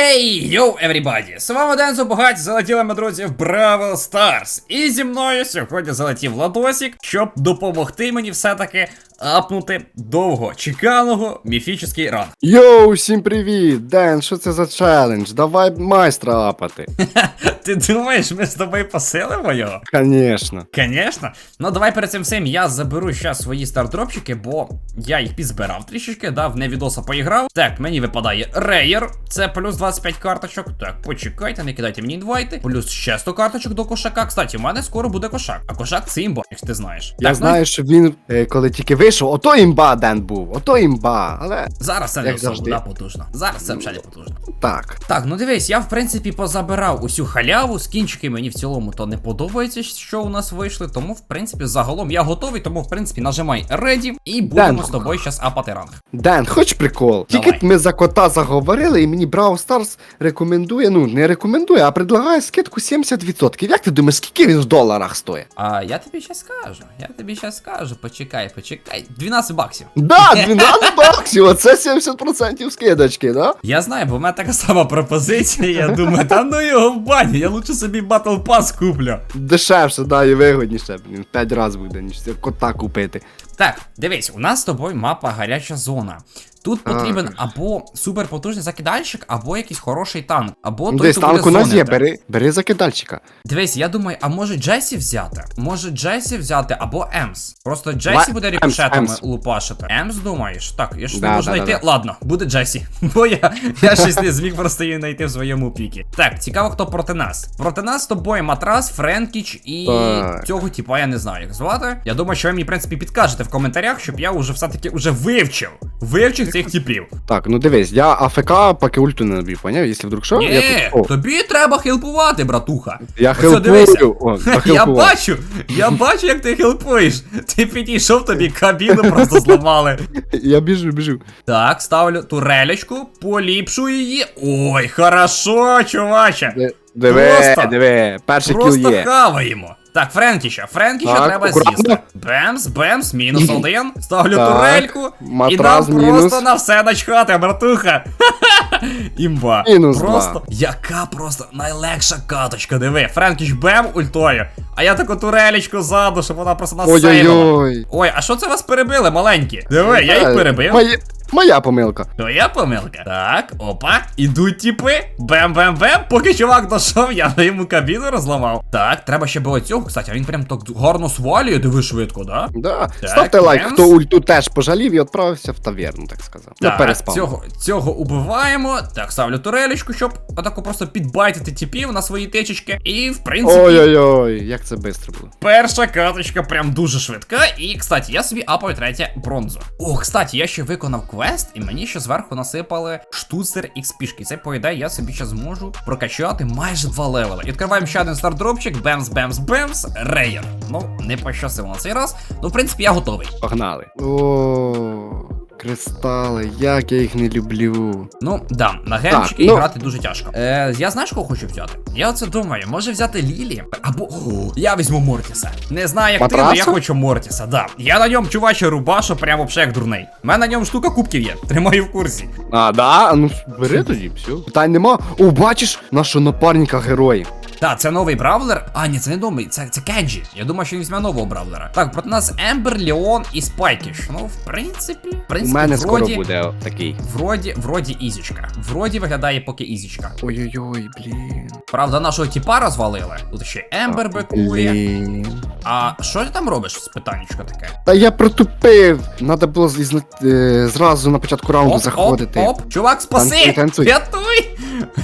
Хей, йоу, everybody! З вами Дензо богать! залетіли ми, друзі, в Бравл Старс. І зі мною сьогодні залетів Ладосік, щоб допомогти мені все-таки апнути довго чеканого міфічний ранг. Йоу, всім привіт! Ден, що це за челендж? Давай майстра апати. Ти думаєш, ми з тобою посилимо його? Конечно. Конечно. Ну давай перед цим всім я заберу зараз свої стардропчики, бо я їх підзбирав трішечки, да, в невідоса поіграв. Так, мені випадає рейер, це плюс 25 карточок. Так, почекайте, не кидайте мені інвайти. Плюс ще 100 карточок до кошака. Кстати, у мене скоро буде кошак. А кошак це імба, як ти знаєш. Я Так, ну, знаю, що він, е, коли тільки вийшов, ото імба Ден був, ото імба, але Зараз це не завжди. да, потужно. Зараз це взагалі потужно. так. Так, ну дивись, я в принципі позабирав усю халяву, скінчики мені в цілому то не подобається, що у нас вийшли. Тому, в принципі, загалом я готовий, тому, в принципі, нажимай Ready і будемо Дан. з тобою зараз апати ранг. Ден, хоч прикол? Давай. Тільки ми за кота заговорили, і мені Brawl Stars рекомендує, ну не рекомендує, а предлагає скидку 70%. Як ти думаєш, скільки він в доларах стоїть? А я тобі щас скажу. Я тобі щас скажу. Почекай, почекай. 12 баксів. Да, 12 баксів, оце 70% скидочки, да? Я знаю, бо в мене така сама пропозиція. Я думаю, та ну його в баню, я лучше собі Battle Pass куплю. Дешевше, да, і вигодніше, блін, 5 разів буде, ніж кота купити. Так, дивись, у нас з тобою мапа гаряча зона. Тут А. потрібен або суперпотужний закидальщик, або якийсь хороший танк, або той, Десь хто танк у нас є, зонити. бери, бери закидальчика. Дивись, я думаю, а може Джесі взяти? Може Джесі взяти або Емс. Просто Джесі Ла- буде Емс, рикошетами Емс. лупашити. Емс думаєш? Так, я ж не Да, можу да, да, знайти. да. Ладно, буде Джесі. Бо я, я щось не зміг просто її знайти в своєму пікі. Так, цікаво, хто проти нас. Проти нас з тобою Матрас, Френкіч і Так. цього типа я не знаю, як звати. Я думаю, що ви мені, в принципі, підкажете в коментарях, щоб я уже все-таки уже вивчив. Вивчив цих типів. Так, ну дивись, я АФК, поки ульту не наб'ю, поняв? Якщо вдруг що, я Ні, тут. О, тобі треба хелпувати, братуха. я дивися. хелпую. О, Я захелпував. бачу, я бачу, як ти хелпуєш. Ти підійшов, тобі кабіну просто зламали. Я біжу, біжу. Так, ставлю турелечку, поліпшую її. Ой, хорошо, чуваче. Ди- Диви, Просто- диви, перший кіл Просто є. хаваємо. Так, Френкіша, Френкіша Так, треба акуратно. з'їсти. Бемс, бемс, мінус один. Ставлю Так, турельку. І нам мінус. просто на все начхати, братуха. Імба. Мінус просто. два. Яка просто найлегша каточка, диви. Френкіш бем ультою. А я таку турелечку ззаду, щоб вона просто нас. Ой-ой-ой. Ой, а що це вас перебили, маленькі? Диви, я їх Е, перебив. Моє- Моя помилка. Твоя помилка. Так, опа, ідуть тіпи. Бем-бем-бем. Поки чувак дійшов, я йому кабіну розламав. Так, треба ще було цього. Кстати, він прям так гарно свалює, диви швидко, да? Да. Так, Ставте лайк, хто ульту теж пожалів і відправився в таверну, так сказав. Я Так, переспав. цього, цього убиваємо. Так, ставлю турелечку, щоб отако просто підбайтити типів на свої течечки. І, в принципі, Ой-ой-ой, як це швидко було. Перша каточка прям дуже швидка. І, кстати, я собі апаю третє бронзу. О, кстати, я ще виконав квест, і мені ще зверху насипали штуцер XP-шки. Це поїдає, я собі ще зможу прокачати майже два левели. І Відкриваємо ще один стардропчик. Бемс, бемс, бемс. Рейер. Ну, не пощастило на цей раз. Ну, в принципі, я готовий. Погнали. О, кристали, як я їх не люблю. Ну, да, на гемчики ну- грати дуже тяжко. Е, я знаєш, кого хочу взяти? Я оце думаю, може взяти Лілі? Або О, я візьму Мортіса. Не знаю, як ти, але я хочу Мортіса, да. Я на ньому чуваче рубашу, прямо вообще як дурний. У мене на ньому штука кубків є. Тримаю в курсі. А, да? Ну бери тоді, все. Питань нема. О, бачиш, нашого напарника герої. Так, це новий бравлер. А, ні, це не новий, це, це Кенджі. Я думаю, що він візьме нового бравлера. Так, проти нас Ембер, Леон і Спайкіш. Ну, в принципі, в У принципі, мене скоро буде такий. вроді, вроді ізічка. Вроді виглядає поки ізічка. Ой-ой-ой, блін. Правда, нашого тіпа розвалили. Тут ще Ембер бекує. Блін. А що ти там робиш з питаннячко таке? Та я протупив. Надо було зізна- е, зразу на початку раунду заходити. Оп, оп. Чувак, спаси! Танцуй, танцуй. Рятуй!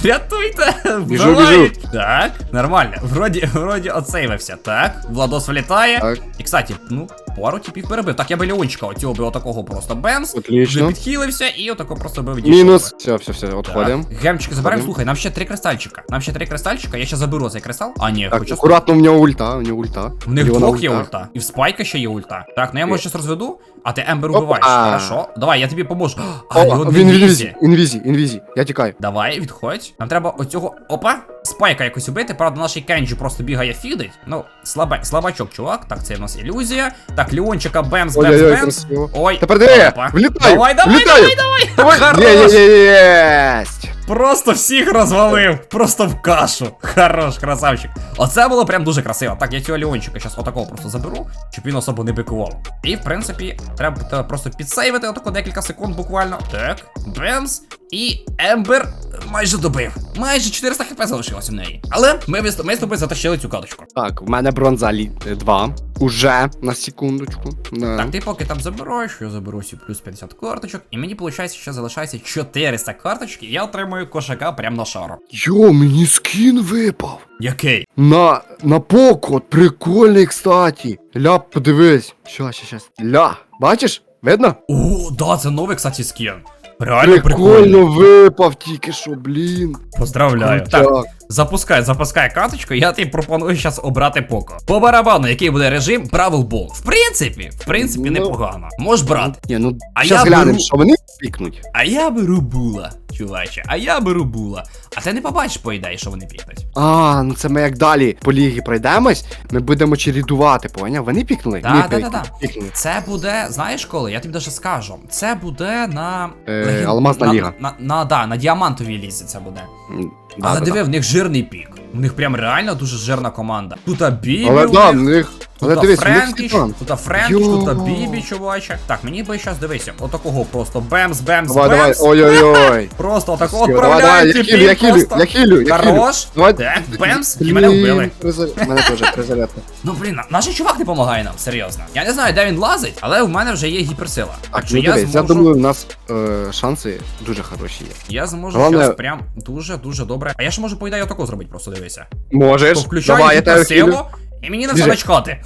Рятуйте! Біжу, біжу. Так, нормально. Вроді, вроді оцейвився. Так, Владос влітає. Так. І, кстати, ну, пару типів перебив. Так, я би Леончика оцього би отакого просто. Вже Отлично. підхилився і отако просто бив Мінус. Все, все, все, відходимо. Так. Гемчики заберемо. Слухай, нам ще три кристальчика. Нам ще три кристальчика. Я ще заберу цей кристал. А, ні, Так, хоча акуратно, в нього ульта, в нього ульта. В них двох є ульта. І в спайка ще є ульта. Так, ну я може щось розведу, а ти Ембер убиваєш. Хорошо. Давай, я тобі поможу. А, він інвізі, візі. інвізі, інвізі. Я тікаю. Давай, відходь. Нам треба оцього. Опа! Спайка якось убити. Правда, наш Кенджі просто бігає фідить. Ну, слабе, слабачок, чувак. Так, це в нас ілюзія. Так, Леончика бемс, бемс, бемс. Ой, Тепер диви, опа. влітаю, Давай, давай, давай, давай. Хорош. єсть. Просто всіх розвалив. Просто в кашу. Хорош, красавчик. Оце було прям дуже красиво. Так, я цього Леончика зараз отакого просто заберу, щоб він особо не бикував. І в принципі, треба просто підсейвити отако декілька секунд буквально. Так, бемс. І Ембер майже добив. Майже 400 хп залишилось у неї. Але ми, ми з тобою затащили цю каточку. Так, в мене бронза лі 2. Уже на секундочку. Да. Так, ти поки там забираєш, я заберу сі плюс 50 карточок, і мені виходить, що залишається 400 карточок, і я отримую кошака прямо на шару. Йо, мені скін випав. Який? На, на поко, прикольний, кстати. Ля, подивись. Щас, щас, щас. Ля, бачиш? Видно? О, да, це новий, кстати, скін. Реально Прикольно прикольно. випав тільки що, блін. Поздравляю. Так, Так. запускай, запускай карточку, я тобі пропоную зараз обрати поко. По барабану, який буде режим, правил бол. В принципі, в принципі, Ну. непогано. Можеш брати. Ні, ну, А щас я глянемо, беру- що вони пікнуть. А я беру була, чуваче, а я беру була. А ти не побачиш, по ідеї, що вони пікнуть. А, ну це ми як далі по лігі пройдемось, ми будемо чередувати, поняв? Вони пікнули? Да, да, пік- да, да. пікнули. Це буде, знаєш коли? Я тобі даже скажу. Це буде на. Е, леген- Алмазна на, ліга. На, на, да, на діамантовій лізі це буде. М, да, Але да, диви, да. в них жирний пік. У них прям реально дуже жирна команда. Тут Бібі, Але да, в них. Але тут дивись, у них Френкіч, Степан. тут Френкіч, тут Йо. Бібі, чуваче. Так, мені би зараз дивися, отакого просто бемс, бемс, Давай, давай, бемс. ой-ой-ой. Просто отакого Всё, Давай, давай, я хилю, я хилю, я хилю, я хилю. Хорош. Давай. Так, бемс, і мене вбили. призар- Мене теж призарядка. Ну блін, наш чувак не допомагає нам, серйозно. Я не знаю, де він лазить, але в мене вже є гіперсила. Так, ну я дивись, я думаю, у нас е, шанси дуже хороші є. я зможу Головне- зараз прям дуже дуже добре. А я ще можу по ідеї отако зробити, просто дивися. Можеш. Включаю Давай, я тебе хилю. гіперсилу, і мені не все Біжи.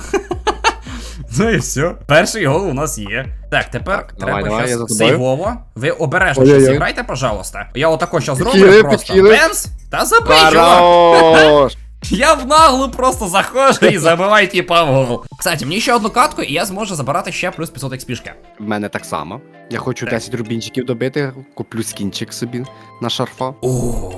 Ну і все. Перший гол у нас є. Так, тепер Так, давай, треба давай, щас сейвово. Ви обережно Ой-ой-ой. зіграйте, пожалуйста. Я отако щас зроблю просто. Бемс! Та забий чувак! Я в наглу просто заходжу і забиваю типа в гол. Кстати, мені ще одну катку, і я зможу забирати ще плюс 500 експішки. В мене так само. Я хочу Так. 10 рубінчиків добити, куплю скінчик собі на шарфа. О,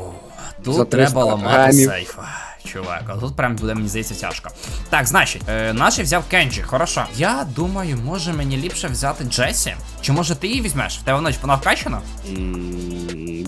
тут треба ламати грамів. Чувак, а тут прям буде, мені здається, тяжко. Так, значить, е, наші взяв Кенджі, хорошо. Я думаю, може мені ліпше взяти Джесі? Чи може ти її візьмеш? В тебе вона вона вкачана?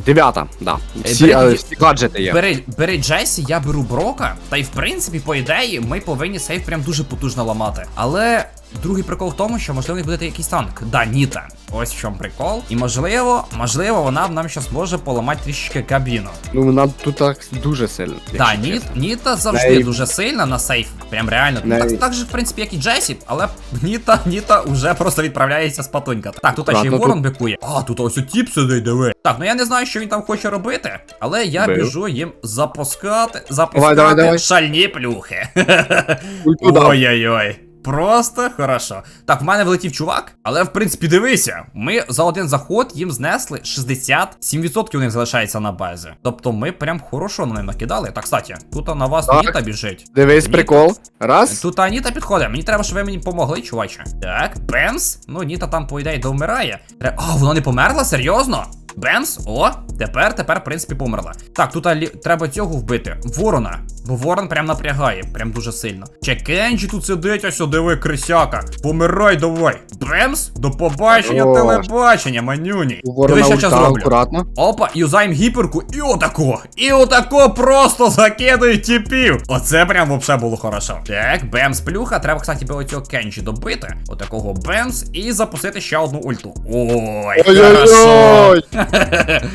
Дев'ята, да. Всі, бери- але всі гаджети є. Бери, бери Джесі, я беру Брока, та й в принципі, по ідеї, ми повинні сейф прям дуже потужно ламати. Але другий прикол в тому, що можливо буде якийсь танк. Да, Ніта. Ось в чому прикол. І можливо, можливо, вона нам щас може поламати трішечки кабіну. Ну вона тут так дуже сильно. Да, Ніт. Ніта завжди Неї- дуже сильна на сейф. Прям реально. Ну, Неї- Так, так же, в принципі, як і Джесі, але Ніта, Ніта вже просто відправляється спатунька. Так, тут ще й ворон тут- бикує. А, тут ось тіп сидить, диви. Так, ну я не знаю, що він там хоче робити, але я Бив. біжу їм запускати, запускати давай, давай. шальні плюхи. Ой-ой-ой. Просто хорошо. Так, в мене влетів чувак, але в принципі дивися, ми за один заход їм знесли 67% у них залишається на базі. Тобто ми прям хорошо на них накидали. Так, кстати, тут на вас Так. Ніта біжить. Дивись, Ніта. прикол. Раз. Тут Аніта підходить. Мені треба, щоб ви мені помогли, чуваче. Так, Бемс. Ну, Ніта там, по ідеї, довмирає. Тре- А, вона не померла? Серйозно? Бемс? О, тепер, тепер, в принципі, померла. Так, тут алі... треба цього вбити. Ворона. Бо ворон прям напрягає, прям дуже сильно. Чекенджі тут сидить, ось диви, крисяка. Помирай давай. Бемс, до побачення, Хорош. телебачення, манюні. Диви, що я зроблю. акуратно. Опа, юзаєм гіперку і отако. І отако просто закидують тіпів. Оце прям вообще було хорошо. Так, бемс плюха. Треба, кстати, би оцього кенджі добити. Отакого бемс і запустити ще одну ульту. Ой. Ой-ой-ой!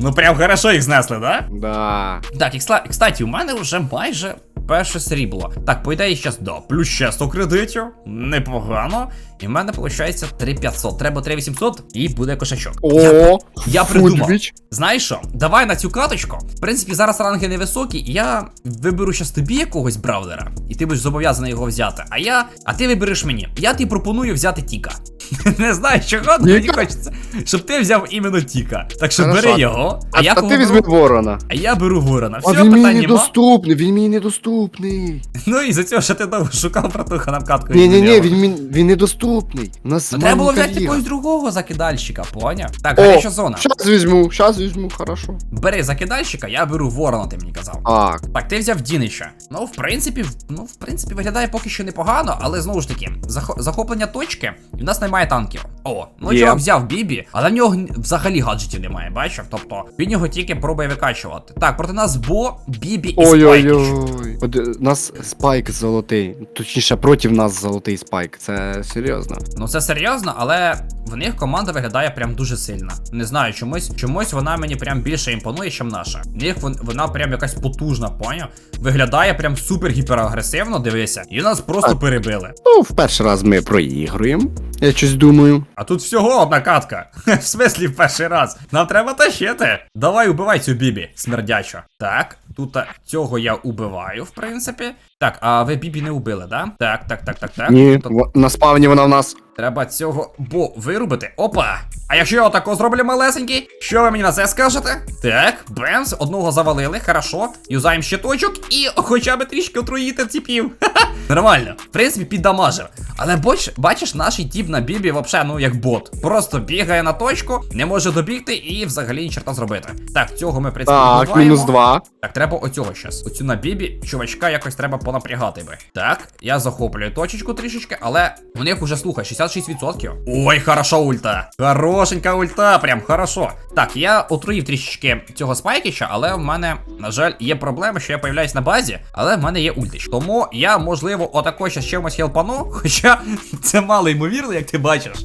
Ну прям хорошо їх знесли, да? Да. Так, і кста- кстати, у мене вже майже перше срібло. Так, по ідеї, зараз да, плюс ще 100 кредитів. Непогано. І в мене виходить 3500. Треба 3800 і буде кошачок. Я, О, я придумав. Знаєш що? Давай на цю каточку. В принципі, зараз ранги невисокі, і я виберу щас тобі якогось бравлера, і ти будеш зобов'язаний його взяти. А я. А ти вибереш мені. Я тобі пропоную взяти Тіка. Не знаю, чого, але мені хочеться, щоб ти взяв іменно Тіка. Так що Хорошо. бери його, а, А, я а ти візьми ворона. А я беру ворона. А Все, він мені недоступний, він мені недоступний. Ну і за цього, що ти довго шукав братуха нам катку. Ні, ні, ні, він, він, він недоступний. У нас треба було маленька взяти ліга. якогось другого закидальщика, поняв? Так, гаряча зона. щас візьму, щас візьму, хорошо. Бери закидальщика, я беру ворона, ти мені казав. Так, Так, ти взяв Дінича. Ну, в принципі, ну, в принципі, виглядає поки що непогано, але знову ж таки, зах- захоплення точки, і в нас немає танків. О, ну чувак взяв Бібі, але в нього взагалі гаджетів немає, бачив? Тобто він його тільки пробує викачувати. Так, проти нас Бо, Бібі і Спайкіч. Ой-ой-ой. От, е, У нас спайк золотий. Точніше, проти нас золотий спайк. Це серйозно. Ну це серйозно, але в них команда виглядає прям дуже сильно. Не знаю, чомусь чомусь вона мені прям більше імпонує, ніж наша. В них вон- вона прям якась потужна, поняв? Виглядає прям супер гіперагресивно, дивися, і нас просто Так. перебили. Ну, в перший раз ми проігруємо. Я щось думаю. А тут всього одна катка. В смислі, перший раз. Нам треба тащити. Давай убивай цю бібі, смердячо. Так, тут цього я убиваю, в принципі. Так, а ви бібі не убили, да? Так, так, так, так, так. Ні, Тут в- на спавні вона в нас. Треба цього бо вирубити. Опа! А якщо я отако зроблю малесенький, що ви мені на це скажете? Так, бемс, одного завалили, хорошо. Юзаємо щиточок і хоча б трішки отруїти. Ха-ха, Нормально. В принципі, піддамажив. Але боч, бачиш, наш тіп на бібі вообще, ну як бот. Просто бігає на точку, не може добігти і взагалі ні черта зробити. Так, цього ми принципі Так, мінус два. Так, треба оцього щас. Оцю на бібі чувачка якось треба понапрягати би. Так, я захоплюю точечку трішечки, але у них уже слухай, 66%. Ой, хороша ульта. Хорошенька ульта, прям хорошо. Так, я отруїв трішечки цього спайкіча, але в мене, на жаль, є проблема, що я появляюсь на базі, але в мене є ультич. Тому я, можливо, отако щас чимось хелпану, хоча це мало ймовірно, як ти бачиш.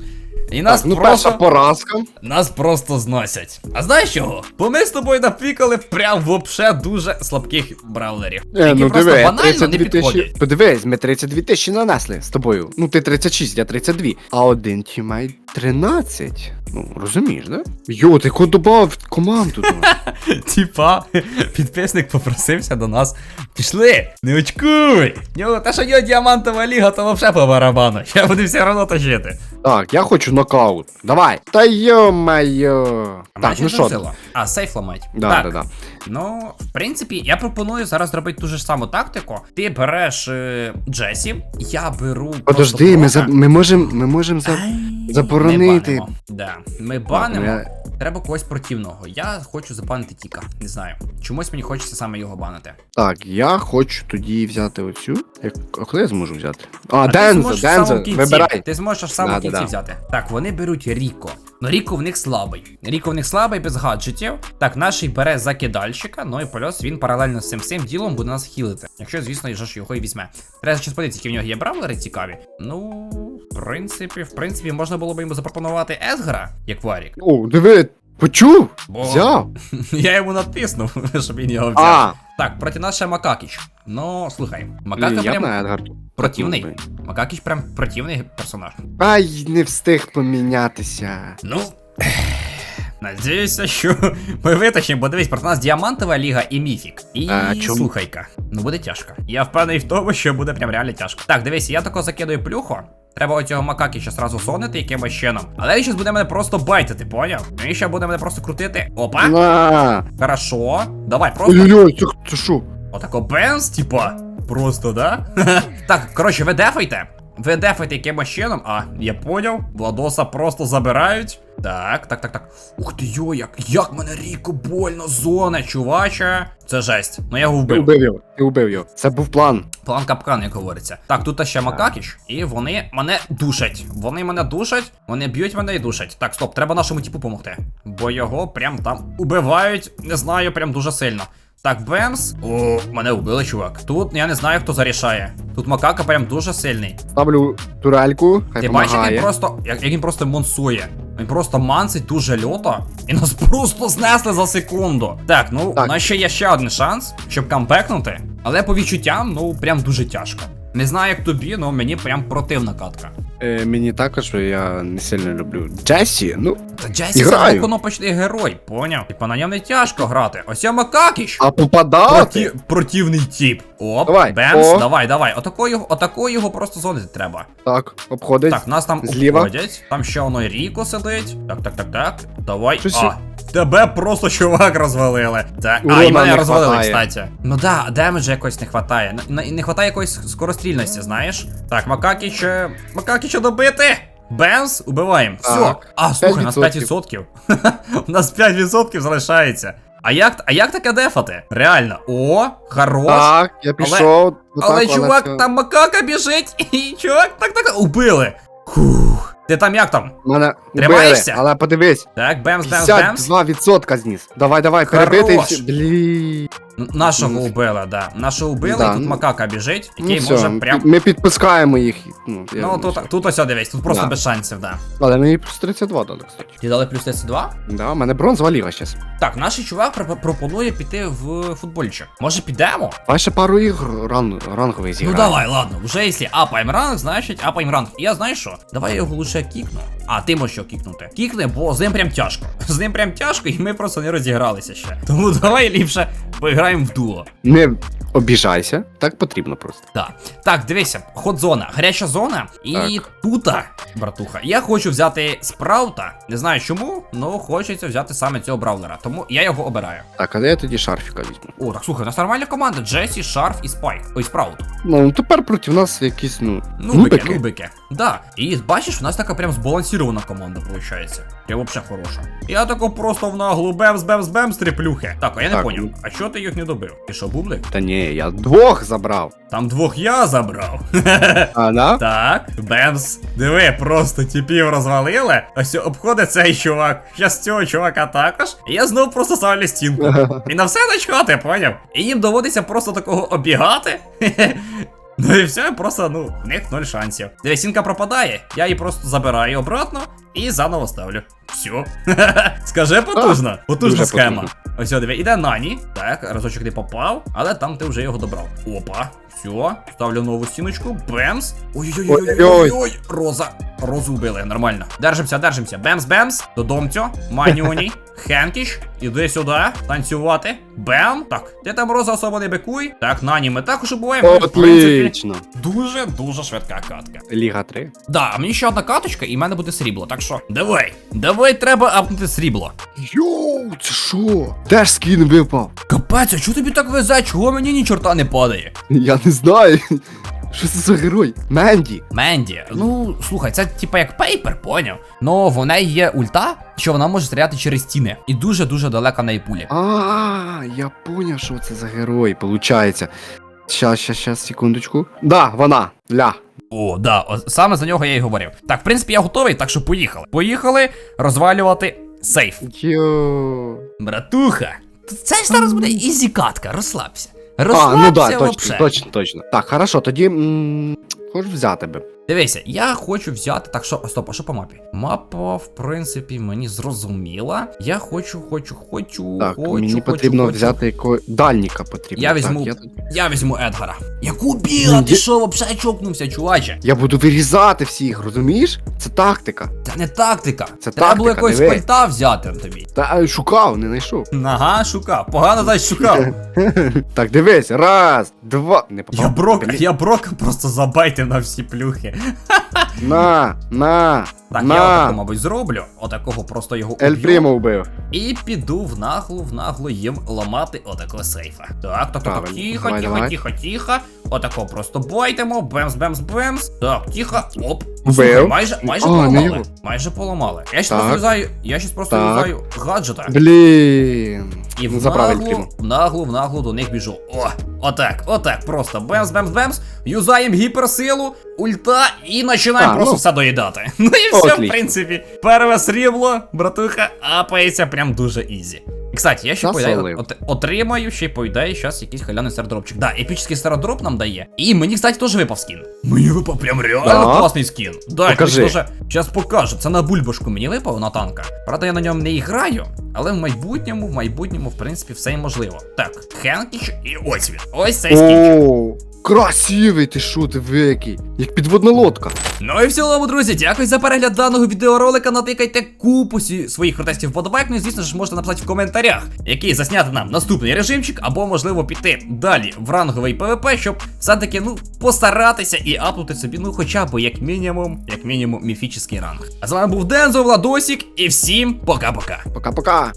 І нас Так, ну просто... поразка. Нас просто зносять. А знаєш чого? Бо ми з тобою напікали прям вообще дуже слабких бравлерів. Е, які ну просто диви, банально не 32 підходять. Подивись, ми 32 тисячі нанесли з тобою. Ну ти 36, я 32. А один тімейт 13. Ну, розумієш, да? Йо, ти кого добавив команду? до нас? Типа, підписник попросився до нас. Пішли, не очкуй! Нього, та що є діамантова ліга, то вообще по барабану. Я буду все одно тащити. Так, я хочу нокаут. Давай. Та йо-майо. Так, ну що? зусило. А, сейф ламать. Да, так, да, да. Ну, в принципі, я пропоную зараз зробити ту ж саму тактику. Ти береш е, Джесі, я беру. Подожди, ми, за, ми можемо ми можем за... заборонити. Ми банимо. Да. Ми банимо. я- Треба когось противного. Я хочу забанити Тіка. Не знаю. Чомусь мені хочеться саме його банити. Так, я хочу тоді взяти оцю. Як... А коли я зможу взяти? А, ти Дензо, Дензо, вибирай. Ти зможеш в самому Да, да, кінці да. взяти. Так, вони беруть Ріко. Ну Ріко в них слабий. Ріко в них слабий без гаджетів. Так, наш бере закидальщика, ну і плюс він паралельно з цим всім ділом буде нас хілити. Якщо, звісно, ж його і візьме. Треба ще подивитися, які в нього є бравлери цікаві. Ну, в принципі, в принципі, можна було б йому запропонувати Есгара, як варік. О, диви, почув? Бо- Взяв. Я йому натиснув, щоб він його взяв. А, Так, проти нас ще Макакіч. Ну, слухай, Макака я прям. Противний. Макакіч прям противний персонаж. Ай, не встиг помінятися. Ну. Надіюся, що ми витащимо, бо дивись, проти нас діамантова ліга і міфік. І А, слухайка. Ну буде тяжко. Я впевнений в тому, що буде прям реально тяжко. Так, дивись, я тако закидаю плюху. Треба оцього макаки ще зразу сонити якимось чином. Але він щас буде мене просто байтити, поняв? Він ще буде мене просто крутити. Опа! На. Хорошо. Давай, просто. Ой-ой-ой, це, це що? Отако бенз, типа. Просто, да? так, коротше, ви дефайте. Ви дефайте якимось чином. А, я поняв. Владоса просто забирають. Так, так, так, так. Ух ти йо, як, як мене ріко больно зона, чуваче. Це жесть. Ну я його Ти вбив. убив його, ти убив його. Це був план. План капкан, як говориться. Так, тут ще Макакіч, і вони мене душать. Вони мене душать, вони б'ють мене і душать. Так, стоп, треба нашому типу допомогти. Бо його прям там убивають, не знаю, прям дуже сильно. Так, Бемс. О, мене вбили, чувак. Тут я не знаю, хто зарішає. Тут макака прям дуже сильний. Ставлю турельку, хай Ти бачиш, як він просто. Як, як він просто монсує. Він просто мансить дуже льото. І нас просто знесли за секунду. Так, ну Так. у нас ще є ще один шанс, щоб камбекнути. Але по відчуттям, ну прям дуже тяжко. Не знаю, як тобі, але мені прям противна катка. Е, мені також я не сильно люблю. Джесі, ну. Та Джесі це Граю. кнопочний герой, поняв? Типа на ньому не тяжко грати. Ось я Макакіш. А попадати? Проти... Противний тип. Оп, Давай. Бемс, О. давай, давай. Отако його, отако його просто зонити треба. Так, обходить. Так, нас там Зліва. обходять. Там ще воно Ріко сидить. Так, так, так, так. Давай. Щось а, тебе просто чувак розвалили. Так, а, і мене не розвалили, хватає. кстати. Ну да, демеджа якось не хватає. Не, не, не хватає якоїсь скорострільності, знаєш? Так, Макакіч. е, Макакіча добити. Бенз, убиваємо. Все. Так, А, слухай, у нас 5%. 5%. у нас 5% залишається. А як, а як таке дефати? Реально. О, хорош. Так, я пішов. Але так, чувак, все. там макака біжить, і чувак, так так убили. Хух. Ти там як там? Мене убили, Тримаєшся? але подивись. Так, бемс, бемс, бемс. 52% зніс. Давай, давай, перебити Блін. Нашого убили, да. Нашого убили, Да, тут ну, макака біжить, який ну, може прям. Ми підпускаємо їх. Ну, я Ну, тут, тут ось дивись, тут просто Да. без шансів, да. Але мені плюс 32 дали, кстати. Ти дали плюс 32? Да, у мене бронзова ліга щас. Так, наш чувак пропонує піти в футбольчик. Може підемо? Давай ще пару ігр ран, рангових Ну давай, ладно, вже якщо апаємо ранг, значить апаємо ранг. І я знаєш що? Давай я його лише кікну. А, ти можеш його кікнути. Кікни, бо з ним прям тяжко. З ним прям тяжко, і ми просто не розігралися ще. Тому давай ліпше поіграємо в дуо. Не обіжайся, так потрібно просто. Так, так, дивися, ход зона, гаряча зона. І Так. тута, братуха, я хочу взяти спраута. Не знаю чому, але хочеться взяти саме цього бравлера. Тому я його обираю. Так, а де я тоді шарфіка візьму? О, так слухай, у нас нормальна команда. Джесі, Шарф і Спайк. Ой, спраут. Ну, тепер проти нас якісь, ну, Нубики, нубики. Да. І бачиш, у нас така прям збалансірована команда виходить. Прям вообще хороша. Я тако просто в наглу бемс, бемс, бемс, тріплюхи. Так, а я не Так, поняв. А чого ти їх не добив? Ти що, бублик? Та ні, я двох забрав. Там двох я забрав. А, да? Так, бемс. Диви, просто тіпів розвалили. Ось обходить цей чувак. Щас цього чувака також. І я знов просто ставлю стінку. І на все начхати, поняв? І їм доводиться просто такого обігати. Ну і все, просто, ну, в них ноль шансів. Дивись, сінка пропадає, я її просто забираю обратно і заново ставлю. Все. Скажи потужно. Потужна схема. потужно. Ось, диви, іде Нані. Так, разочок не попав, але там ти вже його добрав. Опа. Все, ставлю нову стіночку. Бемс. Ой-ой-ой. Роза. Розу вбили, нормально. Держимося, держимося. Бемс, бемс. Додомцю. Манюні. Хенкіш. Іди сюди. Танцювати. Бем. Так, ти там роза особо не бикуй. Так, Нані ми також убуваємо. Отлично. Дуже дуже швидка катка. Ліга 3. Да, мені ще одна каточка, і в мене буде срібло. Так що, давай, давай треба апнути срібло. Йоу, це що? Де ж скін випав? Капець, а чого тобі так везе? Чого мені ні чорта не падає? Я не знаю. Що це за герой? Менді. Менді, ну слухай, це типа як пейпер, поняв? Ну в неї є ульта, що вона може стріляти через стіни. І дуже-дуже далека неї пулі. А, я поняв, що це за герой, получається. Щас, щас, щас, секундочку. Да, вона. Ля. О, да, о, саме за нього я і говорив. Так, в принципі, я готовий, так що поїхали. Поїхали розвалювати сейф. Йо. Братуха, це ж зараз буде ізі катка, розслабся. А, ну да, точно, точно, точно. Так, хорошо, тоді. м, Хочеш взяти би. Дивися, я хочу взяти. Так що, стоп, а що по мапі? Мапа, в принципі, мені зрозуміла. Я хочу, хочу, хочу, Так, хочу, мені хочу, потрібно хочу. взяти якого дальніка потрібно. Я візьму. Так, я, Я візьму Едгара. Яку біла, ти що, вообще чокнувся, чуваче? я буду вирізати всіх, розумієш? Це тактика. Це не тактика. Це Треба було тактика, якогось диви. кольта взяти тобі. Та е, шукав, не знайшов. Ага, шукав. Погано дай шукав. Так, дивись, раз, два. Не попав. Я брока, Блін. я брока просто забайтив на всі плюхи. На, на, Так, на. я отаку, мабуть, зроблю. Отакого просто його Ель уб'ю. Примо вбив. І піду в наглу, в наглу їм ламати отакого сейфа. Так, так, так, Правильно. тихо, Давай, тихо, давай. тихо, тихо. Отако просто байтимо, бемс, бемс, бемс. Так, тихо, оп. Слухай, майже, майже А, не поламали. його. Майже поламали. Я щас просто юзаю, я щас просто Так. юзаю гаджета. Блін. І Ну, в заправиль наглу, в наглу, в наглу до них біжу. О, отак, отак, просто бемс, бемс, бемс. Юзаємо гіперсилу, ульта і починаємо просто ну. все доїдати. Ну і все, в принципі. Перве срібло, братуха, апається прям дуже ізі. І, кстати, я ще по ідеї, Насолив. от, отримаю ще по ідеї зараз якийсь халяний сердропчик. Да, епічний сердроп нам дає. І мені, кстати, теж випав скін. Мені випав прям реально Да? класний скін. Да, Покажи. теж зараз покажу. Це на бульбашку мені випав на танка. Правда, я на ньому не граю, але в майбутньому, в майбутньому, в принципі, все можливо. Так, Хенкіч і ось він. Ось цей скінчик. Красивий ти що, ти. Як підводна лодка. Ну і в цілому, друзі, дякую за перегляд даного відеоролика. Натикайте купу своїх протестів вподобайк. Ну і звісно ж можете написати в коментарях, який засняти нам наступний режимчик, або можливо піти далі в ранговий ПВП, щоб все-таки ну постаратися і апнути собі, ну хоча б як мінімум, як мінімум, міфічний ранг. А з вами був Дензо, Владосік, і всім пока-пока. Пока-пока.